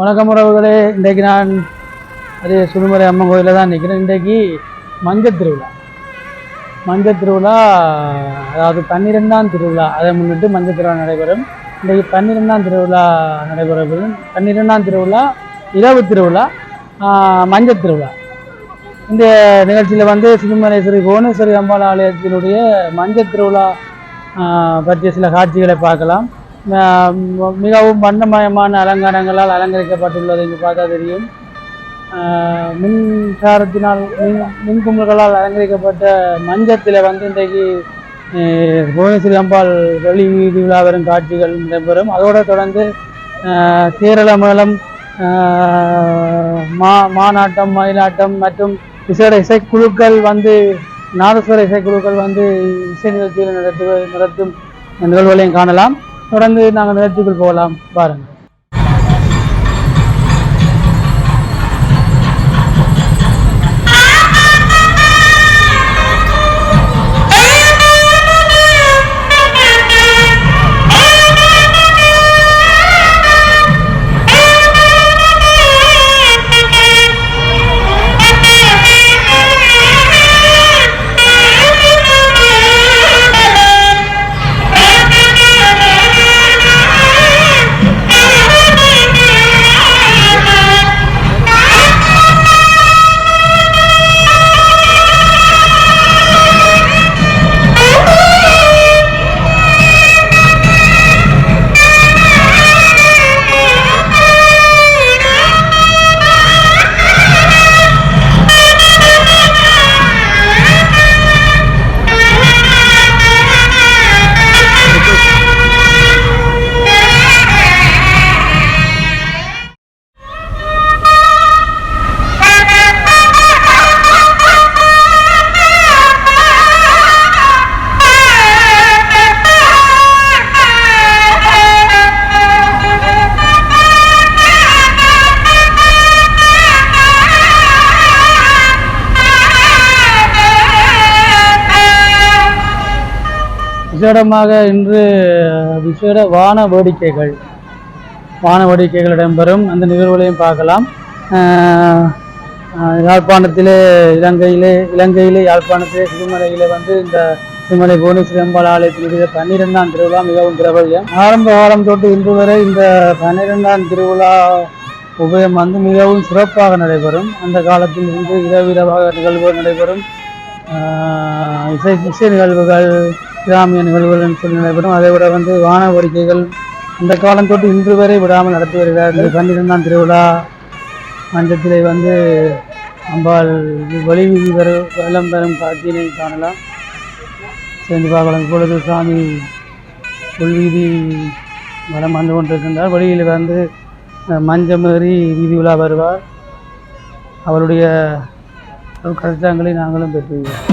வணக்கம் உறவுகளே. இன்றைக்கு நான் அதே சுடுமலை அம்மன் கோயிலில் தான் நிற்கிறேன் இன்றைக்கு மஞ்சள் திருவிழா. மஞ்சள் திருவிழா அதாவது பன்னிரெண்டாம் திருவிழா. அதை முன்னிட்டு மஞ்சள் திருவிழா நடைபெறும். இன்றைக்கு பன்னிரெண்டாம் திருவிழா நடைபெறும் பன்னிரெண்டாம் திருவிழா இரவு திருவிழா மஞ்சள் திருவிழா. இந்த நிகழ்ச்சியில் வந்து சிறுமலை ஸ்ரீ புவனேஸ்வரி அம்பாள் ஆலயத்தினுடைய மஞ்சள் திருவிழா பற்றிய சில காட்சிகளை பார்க்கலாம். மிகவும் வண்ணமயமான அலங்காரங்களால் அலங்கரிக்கப்பட்டுள்ளது. இங்கு பார்த்தா தெரியும். மின்சாரத்தினால் மின் மின்கும்பல்களால் அலங்கரிக்கப்பட்ட மஞ்சத்தில் வந்து இன்றைக்கு புவனேஸ்வரி அம்பாள் வெளி வீதி விழா வரும் காட்சிகள் நடைபெறும் அதோடு தொடர்ந்து கேரள மேளம் மா மாநாட்டம் மயிலாட்டம் மற்றும் விசேட இசைக்குழுக்கள் வந்து நாதஸ்வர இசைக்குழுக்கள் வந்து இசை நிகழ்ச்சியில் நடத்து நடத்தும் நிகழ்வுகளையும் காணலாம். தொடர்ந்து நாங்கள் நிகழ்ச்சிக்குள் போகலாம். பாருங்கள். விசேடமாக இன்று விசேட வான வேடிக்கைகள். வான வேடிக்கைகள் இடம்பெறும். அந்த நிகழ்வுகளையும் பார்க்கலாம். யாழ்ப்பாணத்திலே இலங்கையிலே இலங்கையிலே யாழ்ப்பாணத்திலே சிறுமலையிலே வந்து இந்த சிறுமலை புவனேஸ்வரி அம்பாள் ஆலயத்தினுடைய பன்னிரெண்டாம் திருவிழா மிகவும் பிரபல்யம். ஆரம்ப காலம் தொட்டு இன்று வரை இந்த பன்னிரெண்டாம் திருவிழா உபயம் வந்து மிகவும் சிறப்பாக நடைபெறும். அந்த காலத்தில் இருந்து இரவு இரவாக நிகழ்வுகள் நடைபெறும். இசை இசை நிகழ்வுகள் கிராமிய நிகழ்வுகள் என்று சொல்லி நடைபெறும். அதை விட வந்து வான கோரிக்கைகள் இந்த காலம் தொட்டு இன்று வரை விடாமல் நடத்தி வருகிறார். இந்த பன்னிரெண்டாம் திருவிழா மஞ்சத்திலே வந்து அம்பாள் வழி வீதி வெள்ளம் பெறும் காட்சியினை காணலாம். சேர்ந்து பார்க்கலாம். இப்பொழுது சாமி உள்வீதி வலம் வந்து கொண்டிருக்கின்றார். வழியில் வந்து மஞ்சமேறி வீதி உலா வருவார். அவருடைய கருத்தாங்களை நாங்களும் பெற்றுள்ளோம்.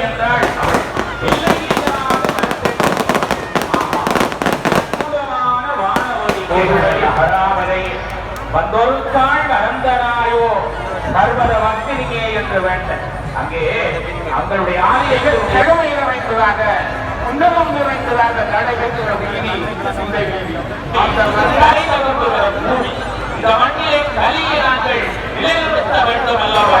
என்றால் அகராமரை வந்தொருத்தாள் அறந்தனாயோ சர்வத வந்திரியே என்று அவங்களுடைய ஆலயங்கள் திறமை நிறைந்ததாக உன்னதம் நிறைந்ததாக நடைபெற்ற வீதி இந்த வீதி அந்த இந்த மண்ணிலே நிலைநிறுத்த வேண்டும் அல்லவா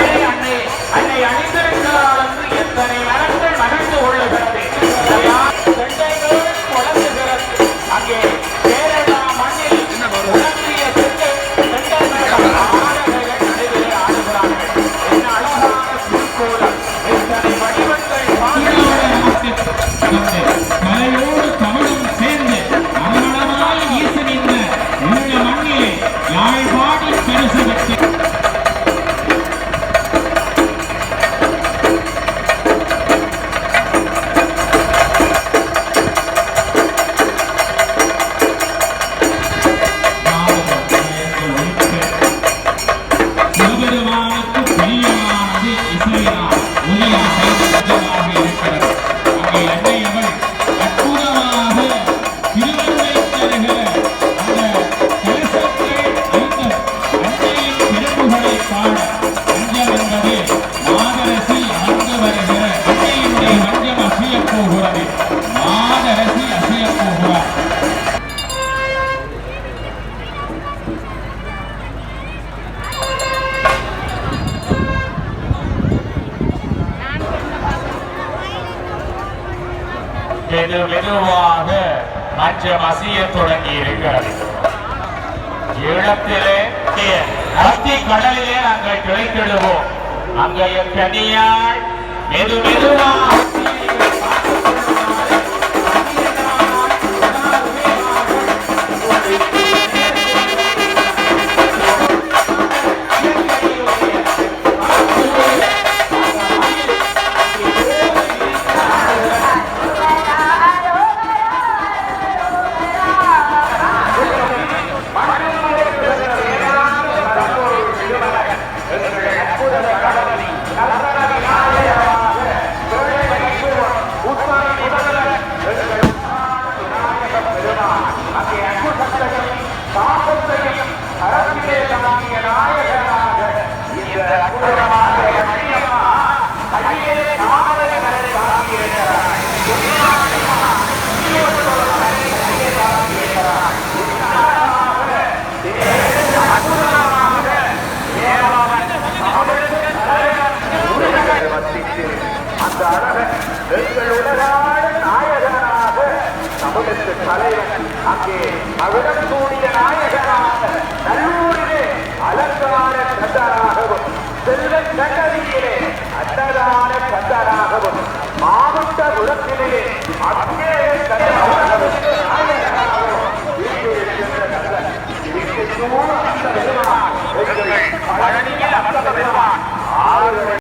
எது வெதுவாக மஞ்ச மசிய தொடங்கி இருக்கிறது. ஈழத்திலே கடலிலே நாங்கள் கிடைத்திடுவோம் அங்கே கனியால் மெது மெதுவாக எங்கள் உலகான நாயகனாக சமூகத்து தலைவன் அங்கே அவிடம் கூடிய நாயகன்.